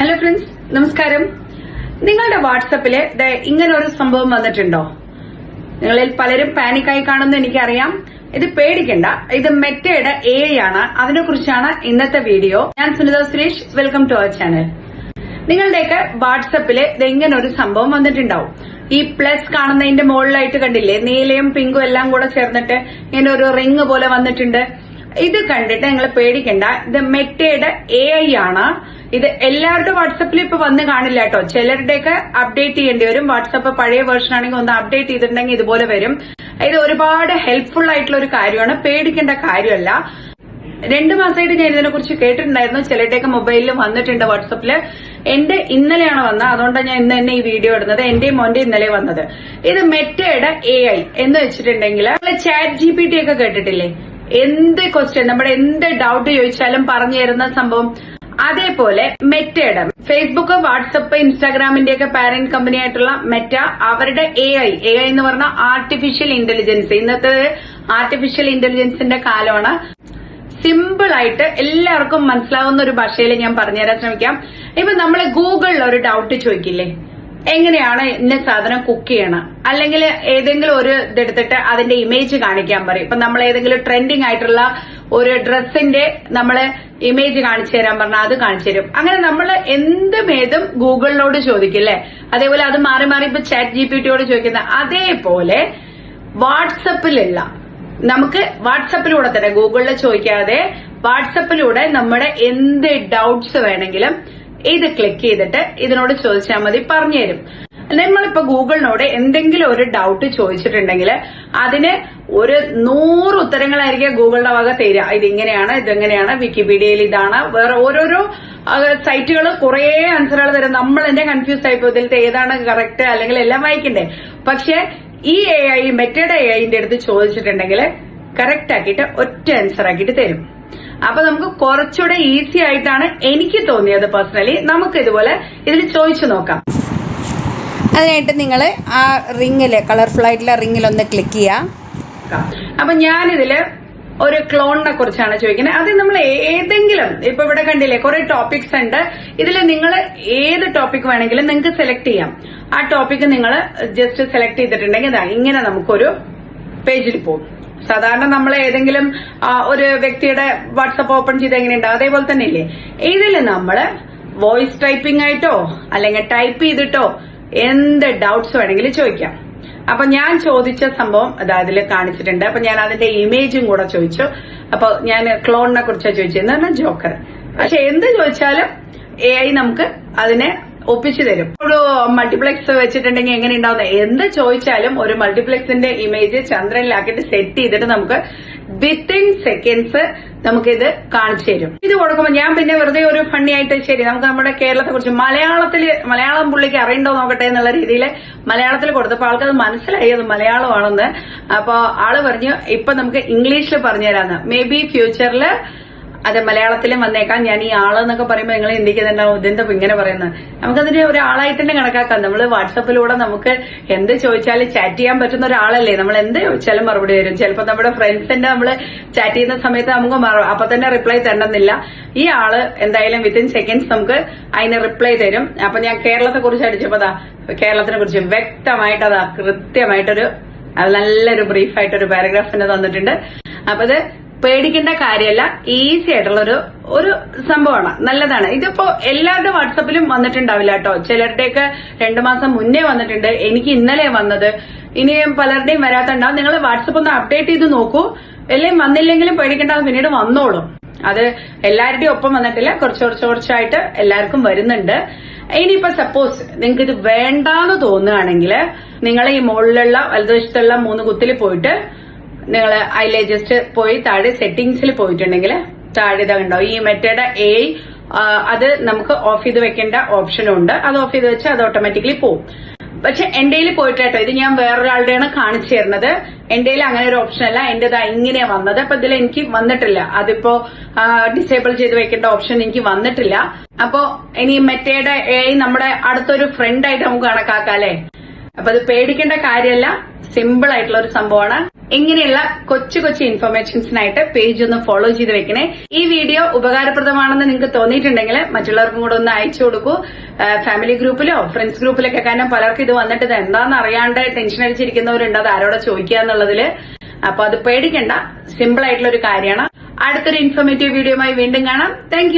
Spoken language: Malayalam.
ഹലോ ഫ്രണ്ട്സ് നമസ്കാരം. നിങ്ങളുടെ വാട്സപ്പിൽ ഇങ്ങനെ ഒരു സംഭവം വന്നിട്ടുണ്ടോ? നിങ്ങളിൽ പലരും പാനിക്കായി കാണുമെന്ന് എനിക്കറിയാം. ഇത് പേടിക്കണ്ട. ഇത് മെറ്റയുടെ എ ആണ്. അതിനെ കുറിച്ചാണ് ഇന്നത്തെ വീഡിയോ. ഞാൻ Sunitha Suresh. Welcome to our channel നിങ്ങളുടെയൊക്കെ വാട്സപ്പിൽ ഇത് ഇങ്ങനെ ഒരു സംഭവം വന്നിട്ടുണ്ടാവും. ഈ പ്ലസ് കാണുന്നതിന്റെ മുകളിലായിട്ട് കണ്ടില്ലേ? നീലയും പിങ്കും എല്ലാം കൂടെ ചേർന്നിട്ട് ഇങ്ങനെ ഒരു റിങ് പോലെ വന്നിട്ടുണ്ട്. ഇത് കണ്ടിട്ട് നിങ്ങൾ പേടിക്കണ്ട. ഇത് മെറ്റയുടെ എ ഐ ആണ്. ഇത് എല്ലാവരുടെ വാട്സപ്പിൽ ഇപ്പൊ വന്ന് കാണില്ല കേട്ടോ. ചിലരുടെയൊക്കെ അപ്ഡേറ്റ് ചെയ്യേണ്ടി വരും. വാട്സപ്പ് പഴയ വേർഷൻ ആണെങ്കിൽ ഒന്ന് അപ്ഡേറ്റ് ചെയ്തിട്ടുണ്ടെങ്കിൽ ഇതുപോലെ വരും. ഇത് ഒരുപാട് ഹെൽപ്ഫുൾ ആയിട്ടുള്ള ഒരു കാര്യമാണ്. പേടിക്കേണ്ട കാര്യമല്ല. രണ്ടു മാസമായിട്ട് ഞാൻ ഇതിനെ കുറിച്ച് കേട്ടിട്ടുണ്ടായിരുന്നു. ചിലരുടെയൊക്കെ മൊബൈലിൽ വന്നിട്ടുണ്ട് വാട്സപ്പിൽ എന്റെ ഇന്നലെയാണ് വന്നത്. അതുകൊണ്ടാണ് ഞാൻ ഇന്ന് തന്നെ ഈ വീഡിയോ ഇടുന്നത്. എന്റെയും മോന്റെ ഇന്നലെ വന്നത്. ഇത് മെറ്റയുടെ എ ഐ എന്ന് വെച്ചിട്ടുണ്ടെങ്കിൽ ചാറ്റ് ജി ഒക്കെ കേട്ടിട്ടില്ലേ? എന്ത് ക്വസ്റ്റ്യൻ നമ്മുടെ എന്ത് ഡൗട്ട് ചോദിച്ചാലും പറഞ്ഞു തരുന്ന സംഭവം. അതേപോലെ മെറ്റയുടെ ഫേസ്ബുക്ക് വാട്സപ്പ് ഇൻസ്റ്റാഗ്രാമിന്റെ ഒക്കെ പാരന്റ് കമ്പനി ആയിട്ടുള്ള മെറ്റ അവരുടെ എ ഐ എ ഐ എന്ന് പറഞ്ഞ ആർട്ടിഫിഷ്യൽ ഇന്റലിജൻസ് ഇന്നത്തെ ആർട്ടിഫിഷ്യൽ ഇന്റലിജൻസിന്റെ കാലമാണ്. സിമ്പിൾ ആയിട്ട് എല്ലാവർക്കും മനസ്സിലാവുന്ന ഒരു ഭാഷയിൽ ഞാൻ പറഞ്ഞുതരാൻ ശ്രമിക്കാം. ഇപ്പൊ നമ്മൾ ഗൂഗിളിൽ ഒരു ഡൗട്ട് ചോദിക്കില്ലേ? എങ്ങനെയാണ് ഇന്ന സാധനം കുക്ക് ചെയ്യണം? അല്ലെങ്കിൽ ഏതെങ്കിലും ഒരു ഇതെടുത്തിട്ട് അതിന്റെ ഇമേജ് കാണിക്കാൻ പറയും. ഇപ്പൊ നമ്മൾ ഏതെങ്കിലും ട്രെൻഡിങ് ആയിട്ടുള്ള ഒരു ഡ്രസ്സിന്റെ നമ്മൾ ഇമേജ് കാണിച്ചു തരാൻ പറഞ്ഞാൽ അത് കാണിച്ചു തരും. അങ്ങനെ നമ്മൾ എന്തും ഏതും ഗൂഗിളിനോട് ചോദിക്കില്ലേ അതേപോലെ അത് മാറി മാറി ഇപ്പൊ ചാറ്റ് ജി പി ടിയോട് ചോദിക്കുന്ന അതേപോലെ വാട്സപ്പിലുള്ള നമുക്ക് വാട്സപ്പിലൂടെ തന്നെ ഗൂഗിളിൽ ചോദിക്കാതെ വാട്സപ്പിലൂടെ നമ്മുടെ എന്ത് ഡൗട്ട്സ് വേണമെങ്കിലും ഇത് ക്ലിക്ക് ചെയ്തിട്ട് ഇതിനോട് ചോദിച്ചാൽ മതി പറഞ്ഞുതരും. നമ്മളിപ്പോ ഗൂഗിളിനോട് എന്തെങ്കിലും ഒരു ഡൗട്ട് ചോദിച്ചിട്ടുണ്ടെങ്കിൽ അതിന് ഒരു നൂറ് ഉത്തരങ്ങളായിരിക്കും ഗൂഗിളിന്റെ വക തരിക. ഇതിങ്ങനെയാണ് ഇതെങ്ങനെയാണ് വിക്കിപീഡിയയിൽ ഇതാണ്. വേറെ ഓരോരോ സൈറ്റുകൾ കുറേ ആൻസറുകൾ തരും. നമ്മൾ എന്നെ കൺഫ്യൂസ് ആയിപ്പോ ഇതിലത്തെ ഏതാണ് കറക്റ്റ് അല്ലെങ്കിൽ എല്ലാം വായിക്കണ്ടേ? പക്ഷെ ഈ എ ഐ മെറ്റേഡ് എ ഐന്റെ അടുത്ത് ചോദിച്ചിട്ടുണ്ടെങ്കിൽ കറക്റ്റ് ആക്കിയിട്ട് ഒറ്റ ആൻസർ ആക്കിയിട്ട് തരും. അപ്പൊ നമുക്ക് കുറച്ചുകൂടെ ഈസി ആയിട്ടാണ് എനിക്ക് തോന്നിയത് പേഴ്സണലി നമുക്ക് ഇതുപോലെ ഇതിൽ ചോദിച്ചു നോക്കാം. അതിനായിട്ട് നിങ്ങൾ ആ റിങ്ങിൽ കളർഫുൾ ആയിട്ടുള്ള റിങ്ങിൽ ഒന്ന് ക്ലിക്ക് ചെയ്യുക അപ്പൊ ഞാനിതിൽ ഒരു ക്ലോണിനെ കുറിച്ചാണ് ചോദിക്കുന്നത്. അത് നമ്മൾ ഏതെങ്കിലും ഇപ്പൊ ഇവിടെ കണ്ടില്ലേ കുറെ ടോപ്പിക്സ് ഉണ്ട്. ഇതിൽ നിങ്ങൾ ഏത് ടോപ്പിക് വേണമെങ്കിലും നിങ്ങൾക്ക് സെലക്ട് ചെയ്യാം. ആ ടോപ്പിക് നിങ്ങൾ ജസ്റ്റ് സെലക്ട് ചെയ്തിട്ടുണ്ടെങ്കിൽ ഇതാ ഇങ്ങനെ നമുക്കൊരു പേജിൽ പോകും സാധാരണ നമ്മൾ ഏതെങ്കിലും ഒരു വ്യക്തിയുടെ വാട്സപ്പ് ഓപ്പൺ ചെയ്ത് എങ്ങനെയുണ്ടാവും അതേപോലെ തന്നെ ഇല്ലേ ഇതിൽ നമ്മൾ വോയിസ് ടൈപ്പിംഗ് ആയിട്ടോ അല്ലെങ്കിൽ ടൈപ്പ് ചെയ്തിട്ടോ എന്ത് ഡൗട്ട്സ് വേണമെങ്കിലും ചോദിക്കാം. അപ്പൊ ഞാൻ ചോദിച്ച സംഭവം അതാ അതിൽ കാണിച്ചിട്ടുണ്ട്. അപ്പൊ ഞാൻ അതിന്റെ ഇമേജും കൂടെ ചോദിച്ചു. അപ്പൊ ഞാൻ ക്ലോണിനെ കുറിച്ചാണ് ചോദിച്ചത്. ജോക്കർ. പക്ഷെ എന്ത് ചോദിച്ചാലും എ ഐ നമുക്ക് അതിനെ ഒപ്പിച്ചു തരും. ഒരു മൾട്ടിപ്ലക്സ് വെച്ചിട്ടുണ്ടെങ്കിൽ എങ്ങനെ ഉണ്ടാവുന്ന? എന്ത് ചോദിച്ചാലും ഒരു മൾട്ടിപ്ലക്സിന്റെ ഇമേജ് ചന്ദ്രനിലാക്കിയിട്ട് സെറ്റ് ചെയ്തിട്ട് നമുക്ക് വിത്തിൻ സെക്കൻഡ്സ് നമുക്കിത് കാണിച്ചു തരും. ഇത് കൊടുക്കുമ്പോൾ ഞാൻ പിന്നെ വെറുതെ ഒരു ഫണ്ണി ആയിട്ട് ശരി നമുക്ക് നമ്മുടെ കേരളത്തെ കുറിച്ച് മലയാളത്തിൽ മലയാളം പുള്ളിക്ക് അറിയണ്ടോ നോക്കട്ടെ എന്നുള്ള രീതിയിൽ മലയാളത്തിൽ കൊടുത്തപ്പോൾ ആൾക്കത് മനസ്സിലായി അത് മലയാളമാണെന്ന്. അപ്പോൾ ആൾ പറഞ്ഞു ഇപ്പൊ നമുക്ക് ഇംഗ്ലീഷിൽ പറഞ്ഞുതരാന്ന്. മേ ബി ഫ്യൂച്ചറിൽ അത് മലയാളത്തിലും വന്നേക്കാം. ഞാൻ ഈ ആൾ എന്നൊക്കെ പറയുമ്പോൾ നിങ്ങൾ ചിന്തിക്കുന്നുണ്ടാവും ഇതെന്താ ഇങ്ങനെ പറയുന്നത് നമുക്കതിന് ഒരാളായിട്ട് തന്നെ കണക്കാക്കാം. നമ്മൾ വാട്സപ്പിലൂടെ നമുക്ക് എന്ത് ചോദിച്ചാലും ചാറ്റ് ചെയ്യാൻ പറ്റുന്ന ഒരാളല്ലേ? നമ്മൾ എന്ത് ചോദിച്ചാലും മറുപടി തരും. ചിലപ്പോൾ നമ്മുടെ ഫ്രണ്ട്സിന്റെ നമ്മൾ ചാറ്റ് ചെയ്യുന്ന സമയത്ത് നമുക്ക് അപ്പൊ തന്നെ റിപ്ലൈ തരണമെന്നില്ല. ഈ ആൾ എന്തായാലും വിത്തിൻ സെക്കൻഡ്സ് നമുക്ക് അതിന് റിപ്ലൈ തരും. അപ്പൊ ഞാൻ കേരളത്തെ കുറിച്ച് അടിച്ചപ്പോ അതാ കേരളത്തിനെ കുറിച്ച് വ്യക്തമായിട്ട് അതാ കൃത്യമായിട്ടൊരു അത് നല്ലൊരു ബ്രീഫായിട്ടൊരു പാരഗ്രാഫ് തന്നെ തന്നിട്ടുണ്ട്. അപ്പൊ ഇത് പേടിക്കേണ്ട കാര്യമല്ല ഈസി ആയിട്ടുള്ള ഒരു ഒരു സംഭവമാണ്. നല്ലതാണ്. ഇതിപ്പോ എല്ലാവരുടെ വാട്സപ്പിലും വന്നിട്ടുണ്ടാവില്ല കേട്ടോ. ചിലരുടെയൊക്കെ രണ്ടു മാസം മുന്നേ വന്നിട്ടുണ്ട്. എനിക്ക് ഇന്നലെ വന്നത്. ഇനിയും പലരുടെയും വരാത്തുണ്ടാവും നിങ്ങൾ വാട്സപ്പ് ഒന്ന് അപ്ഡേറ്റ് ചെയ്ത് നോക്കൂ. എല്ലാം വന്നില്ലെങ്കിലും പേടിക്കേണ്ട പിന്നീട് വന്നോളും. അത് എല്ലാവരുടെയും ഒപ്പം വന്നിട്ടില്ല. കുറച്ച് കുറച്ച് കുറച്ചായിട്ട് എല്ലാവർക്കും വരുന്നുണ്ട്. ഇനിയിപ്പോ സപ്പോസ് നിങ്ങൾക്ക് ഇത് വേണ്ടാന്ന് തോന്നുകയാണെങ്കിൽ നിങ്ങൾ ഈ മുകളിലുള്ള വലതുവശത്തുള്ള മൂന്ന് കുത്തിൽ പോയിട്ട് നിങ്ങൾ അതിലെ ജസ്റ്റ് പോയി താഴെ സെറ്റിംഗ്സിൽ പോയിട്ടുണ്ടെങ്കിൽ താഴെ ഇതാ ഉണ്ടാവും ഈ മെറ്റയുടെ എ അത് നമുക്ക് ഓഫ് ചെയ്ത് വെക്കേണ്ട ഓപ്ഷനും ഉണ്ട്. അത് ഓഫ് ചെയ്ത് വെച്ചാൽ അത് ഓട്ടോമാറ്റിക്കലി പോകും പക്ഷെ എന്റെ പോയിട്ടോ ഇത് ഞാൻ വേറൊരാളുടെയാണ് കാണിച്ചു തരുന്നത്. എന്റെ അങ്ങനെ ഒരു ഓപ്ഷൻ അല്ല. എന്റേത് ഇങ്ങനെയാ വന്നത്. അപ്പൊ ഇതിൽ എനിക്ക് വന്നിട്ടില്ല. അതിപ്പോ ഡിസേബിൾ ചെയ്ത് വെക്കേണ്ട ഓപ്ഷൻ എനിക്ക് വന്നിട്ടില്ല. അപ്പോ ഇനി മെറ്റയുടെ എ നമ്മുടെ അടുത്തൊരു ഫ്രണ്ട് ആയിട്ട് നമുക്ക് കണക്കാക്കാം അല്ലെ? അപ്പൊ അത് പേടിക്കേണ്ട കാര്യമല്ല. സിമ്പിൾ ആയിട്ടുള്ള ഒരു സംഭവമാണ്. ഇങ്ങനെയുള്ള കൊച്ചു കൊച്ചു ഇൻഫർമേഷൻസിനായിട്ട് പേജ് ഒന്ന് ഫോളോ ചെയ്ത് വെക്കണേ. ഈ വീഡിയോ ഉപകാരപ്രദമാണെന്ന് നിങ്ങൾക്ക് തോന്നിയിട്ടുണ്ടെങ്കിൽ മറ്റുള്ളവർക്കും കൂടെ ഒന്ന് അയച്ചു കൊടുക്കൂ. ഫാമിലി ഗ്രൂപ്പിലോ ഫ്രണ്ട്സ് ഗ്രൂപ്പിലൊക്കെ കാരണം പലർക്കും ഇത് വന്നിട്ട് ഇത് എന്താണെന്ന് അറിയാണ്ട് ടെൻഷൻ അടിച്ചിരിക്കുന്നവരുണ്ട്. അത് ആരോടെ ചോദിക്കുക എന്നുള്ളതിൽ. അപ്പൊ അത് പേടിക്കണ്ട. സിമ്പിൾ ആയിട്ടുള്ള ഒരു കാര്യമാണ്. അടുത്തൊരു ഇൻഫോർമേറ്റീവ് വീഡിയോയുമായി വീണ്ടും കാണാം. താങ്ക്